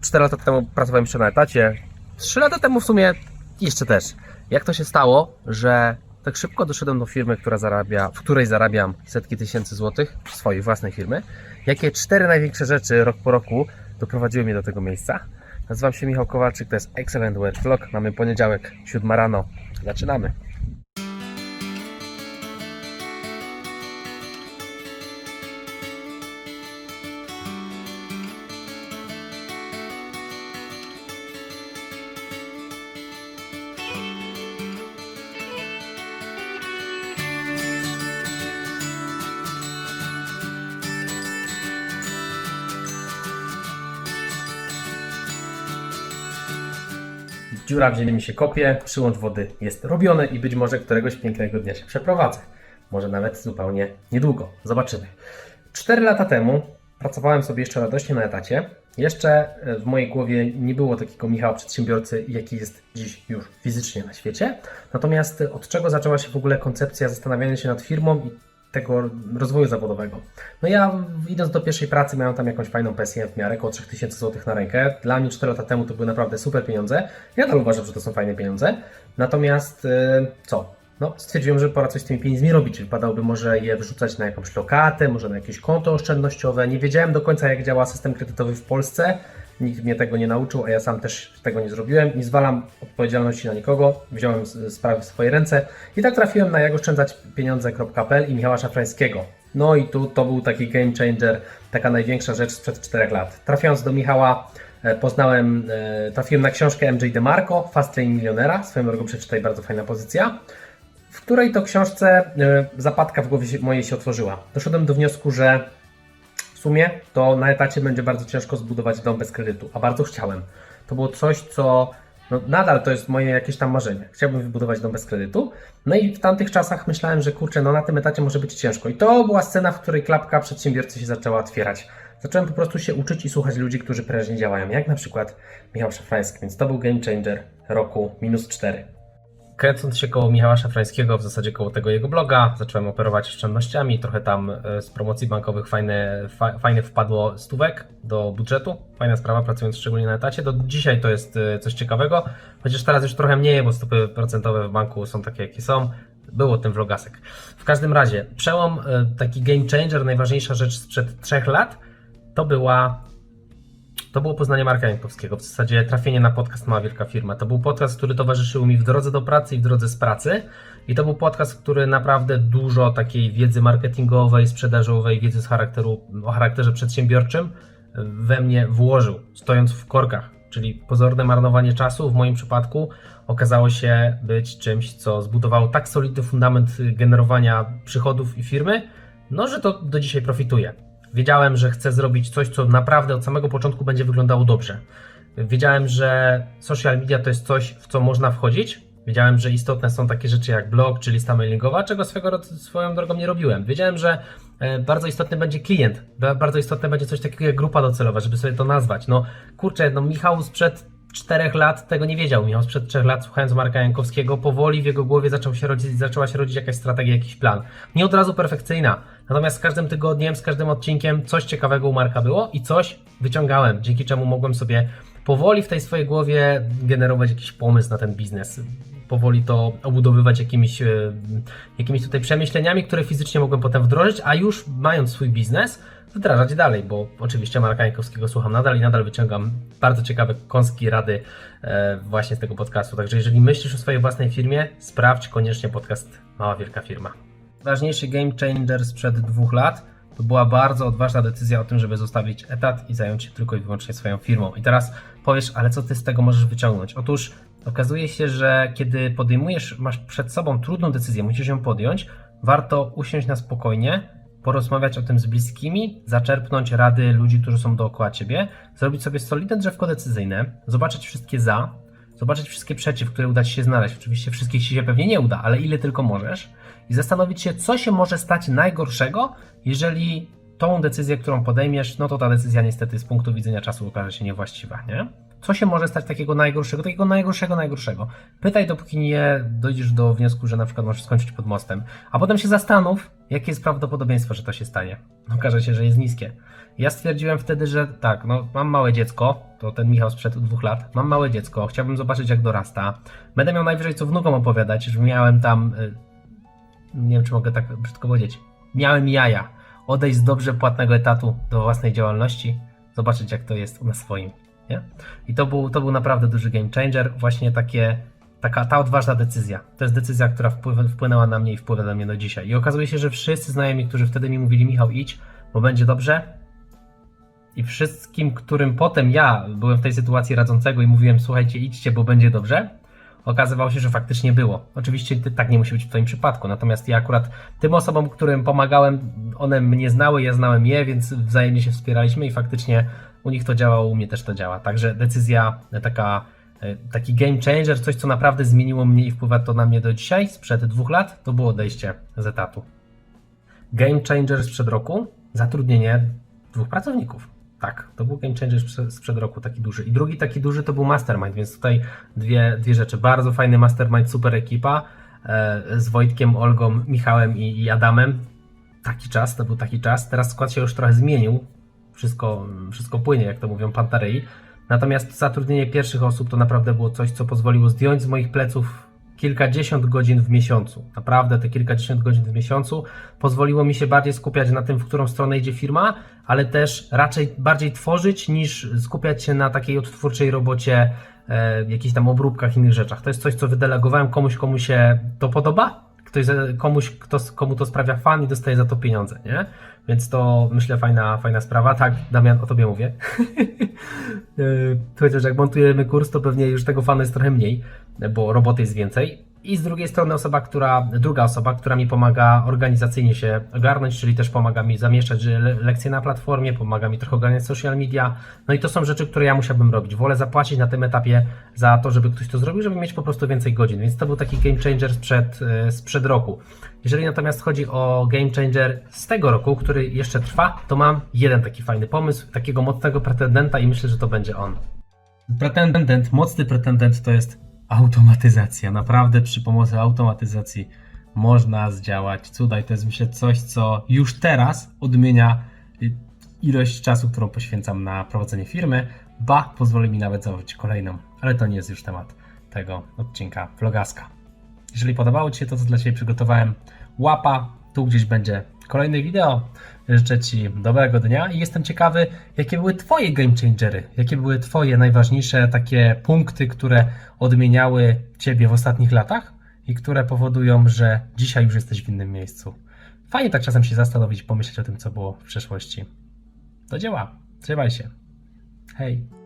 4 lata temu pracowałem jeszcze na etacie. 3 lata temu w sumie jeszcze też. Jak to się stało, że tak szybko doszedłem do firmy, która zarabia, w której zarabiam setki tysięcy złotych, swojej własnej firmy? Jakie cztery największe rzeczy rok po roku doprowadziły mnie do tego miejsca? Nazywam się Michał Kowalczyk, to jest Excellent Work Vlog. Mamy poniedziałek, 7 rano. Zaczynamy. Dziura w ziemi mi się kopie, przyłącz wody jest robiony i być może któregoś pięknego dnia się przeprowadzę. Może nawet zupełnie niedługo. Zobaczymy. Cztery lata temu pracowałem sobie jeszcze radośnie na etacie. Jeszcze e, w mojej głowie nie było takiego Michała przedsiębiorcy, jaki jest dziś już fizycznie na świecie. Natomiast e, od czego zaczęła się w ogóle koncepcja zastanawiania się nad firmą i tego rozwoju zawodowego. No ja idąc do pierwszej pracy miałem tam jakąś fajną pensję w miarę, około 3000 zł na rękę. Dla mnie 4 lata temu to były naprawdę super pieniądze. Ja nadal uważam, że to są fajne pieniądze. Natomiast e, co? No, stwierdziłem, że pora coś z tymi pieniędzmi robić. Wypadałoby może je wrzucać na jakąś lokatę, może na jakieś konto oszczędnościowe. Nie wiedziałem do końca, jak działa system kredytowy w Polsce. Nikt mnie tego nie nauczył, a ja sam też tego nie zrobiłem. Nie zwalam odpowiedzialności na nikogo. Wziąłem sprawy w swoje ręce i tak trafiłem na jakoszczędzaćpieniądze.pl i Michała Szafrańskiego. No i tu to był taki game changer, taka największa rzecz sprzed 4 lat. Trafiając do Michała, e, poznałem, e, trafiłem na książkę MJ DeMarco, Fast Lane Milionera. Swoją drogą przeczytaj, bardzo fajna pozycja w której to książce e, zapadka w głowie mojej się otworzyła. Doszedłem do wniosku, że sumie to na etacie będzie bardzo ciężko zbudować dom bez kredytu, a bardzo chciałem. To było coś, co no, nadal to jest moje jakieś tam marzenie. Chciałbym wybudować dom bez kredytu. No i w tamtych czasach myślałem, że kurczę, no na tym etacie może być ciężko. I to była scena, w której klapka przedsiębiorcy się zaczęła otwierać. Zacząłem po prostu się uczyć i słuchać ludzi, którzy prężnie działają, jak na przykład Michał Szafrański, więc to był game changer roku minus 4. Kręcąc się koło Michała Szafrańskiego, w zasadzie koło tego jego bloga, zacząłem operować oszczędnościami. Trochę tam e, z promocji bankowych fajne, fa, fajnie wpadło stówek do budżetu. Fajna sprawa, pracując szczególnie na etacie. Do dzisiaj to jest e, coś ciekawego, chociaż teraz już trochę mniej, bo stopy procentowe w banku są takie, jakie są. Było tym vlogasek. W każdym razie, przełom, e, taki game changer, najważniejsza rzecz sprzed trzech lat, to była to było poznanie Marka Jankowskiego, w zasadzie trafienie na podcast Mała Wielka Firma. To był podcast, który towarzyszył mi w drodze do pracy i w drodze z pracy. I to był podcast, który naprawdę dużo takiej wiedzy marketingowej, sprzedażowej, wiedzy z charakteru, o charakterze przedsiębiorczym we mnie włożył, stojąc w korkach. Czyli pozorne marnowanie czasu w moim przypadku okazało się być czymś, co zbudowało tak solidny fundament generowania przychodów i firmy, no że to do dzisiaj profituje. Wiedziałem, że chcę zrobić coś, co naprawdę od samego początku będzie wyglądało dobrze. Wiedziałem, że social media to jest coś, w co można wchodzić. Wiedziałem, że istotne są takie rzeczy jak blog czy lista mailingowa, czego swego, swoją drogą nie robiłem. Wiedziałem, że e, bardzo istotny będzie klient, ba- bardzo istotne będzie coś takiego jak grupa docelowa, żeby sobie to nazwać. No kurczę, no Michał sprzed czterech lat tego nie wiedział. Michał sprzed trzech lat, słuchając Marka Jankowskiego, powoli w jego głowie zaczął się rodzić, zaczęła się rodzić jakaś strategia, jakiś plan. Nie od razu perfekcyjna, natomiast z każdym tygodniem, z każdym odcinkiem coś ciekawego u Marka było i coś wyciągałem, dzięki czemu mogłem sobie powoli w tej swojej głowie generować jakiś pomysł na ten biznes. Powoli to obudowywać jakimiś, e, jakimiś tutaj przemyśleniami, które fizycznie mogłem potem wdrożyć, a już mając swój biznes, wdrażać dalej, bo oczywiście Marka Jankowskiego słucham nadal i nadal wyciągam bardzo ciekawe kąski rady e, właśnie z tego podcastu. Także jeżeli myślisz o swojej własnej firmie, sprawdź koniecznie podcast Mała Wielka Firma. Ważniejszy game changer sprzed dwóch lat to była bardzo odważna decyzja o tym, żeby zostawić etat i zająć się tylko i wyłącznie swoją firmą. I teraz powiesz, ale co ty z tego możesz wyciągnąć? Otóż okazuje się, że kiedy podejmujesz, masz przed sobą trudną decyzję, musisz ją podjąć, warto usiąść na spokojnie, porozmawiać o tym z bliskimi, zaczerpnąć rady ludzi, którzy są dookoła ciebie, zrobić sobie solidne drzewko decyzyjne, zobaczyć wszystkie za, zobaczyć wszystkie przeciw, które uda ci się znaleźć. Oczywiście wszystkich ci się pewnie nie uda, ale ile tylko możesz i zastanowić się, co się może stać najgorszego, jeżeli tą decyzję, którą podejmiesz, no to ta decyzja niestety z punktu widzenia czasu okaże się niewłaściwa, nie? Co się może stać takiego najgorszego, takiego najgorszego, najgorszego? Pytaj, dopóki nie dojdziesz do wniosku, że na przykład możesz skończyć pod mostem, a potem się zastanów, jakie jest prawdopodobieństwo, że to się stanie. Okaże się, że jest niskie. Ja stwierdziłem wtedy, że tak, no mam małe dziecko, to ten Michał sprzed dwóch lat, mam małe dziecko, chciałbym zobaczyć jak dorasta. Będę miał najwyżej co wnukom opowiadać, że miałem tam, y, nie wiem czy mogę tak brzydko powiedzieć, miałem jaja odejść z dobrze płatnego etatu do własnej działalności, zobaczyć jak to jest na swoim. Nie? I to był, to był naprawdę duży game changer, właśnie takie, taka ta odważna decyzja. To jest decyzja, która wpływ, wpłynęła na mnie i wpływa na mnie do dzisiaj. I okazuje się, że wszyscy znajomi, którzy wtedy mi mówili, Michał idź, bo będzie dobrze, i wszystkim, którym potem ja byłem w tej sytuacji radzącego i mówiłem, słuchajcie, idźcie, bo będzie dobrze, okazywało się, że faktycznie było. Oczywiście tak nie musi być w Twoim przypadku, natomiast ja akurat tym osobom, którym pomagałem, one mnie znały, ja znałem je, więc wzajemnie się wspieraliśmy i faktycznie u nich to działało, u mnie też to działa. Także decyzja taka, e, taki game changer, coś co naprawdę zmieniło mnie i wpływa to na mnie do dzisiaj, sprzed dwóch lat, to było odejście z etatu. Game changer sprzed roku, zatrudnienie dwóch pracowników. Tak, to był game changer sprze- sprzed roku, taki duży. I drugi taki duży to był mastermind, więc tutaj dwie, dwie rzeczy. Bardzo fajny mastermind, super ekipa e, z Wojtkiem, Olgą, Michałem i, i Adamem. Taki czas, to był taki czas. Teraz skład się już trochę zmienił. Wszystko, wszystko płynie, jak to mówią Pantarei. Natomiast zatrudnienie pierwszych osób to naprawdę było coś, co pozwoliło zdjąć z moich pleców kilkadziesiąt godzin w miesiącu. Naprawdę te kilkadziesiąt godzin w miesiącu pozwoliło mi się bardziej skupiać na tym, w którą stronę idzie firma, ale też raczej bardziej tworzyć niż skupiać się na takiej odtwórczej robocie, e, jakichś tam obróbkach, innych rzeczach. To jest coś, co wydelegowałem komuś, komu się to podoba, ktoś, komuś, kto, komu to sprawia fan i dostaje za to pieniądze, nie? Więc to myślę fajna, fajna sprawa. Tak, Damian, o tobie mówię. Chociaż jak montujemy kurs, to pewnie już tego fanu jest trochę mniej, bo roboty jest więcej. I z drugiej strony osoba, która, druga osoba, która mi pomaga organizacyjnie się ogarnąć, czyli też pomaga mi zamieszczać le- lekcje na platformie, pomaga mi trochę ogarniać social media. No i to są rzeczy, które ja musiałbym robić. Wolę zapłacić na tym etapie za to, żeby ktoś to zrobił, żeby mieć po prostu więcej godzin. Więc to był taki game changer sprzed, e, sprzed roku. Jeżeli natomiast chodzi o game changer z tego roku, który jeszcze trwa, to mam jeden taki fajny pomysł, takiego mocnego pretendenta i myślę, że to będzie on. Pretendent, mocny pretendent to jest automatyzacja. Naprawdę przy pomocy automatyzacji można zdziałać cuda i to jest myślę coś, co już teraz odmienia ilość czasu, którą poświęcam na prowadzenie firmy, ba, pozwoli mi nawet założyć kolejną, ale to nie jest już temat tego odcinka vlogaska. Jeżeli podobało Ci się to, co dla Ciebie przygotowałem, łapa, tu gdzieś będzie kolejne wideo. Życzę Ci dobrego dnia i jestem ciekawy, jakie były Twoje game changery, jakie były Twoje najważniejsze takie punkty, które odmieniały Ciebie w ostatnich latach i które powodują, że dzisiaj już jesteś w innym miejscu. Fajnie tak czasem się zastanowić, pomyśleć o tym, co było w przeszłości. Do dzieła, trzymaj się. Hej.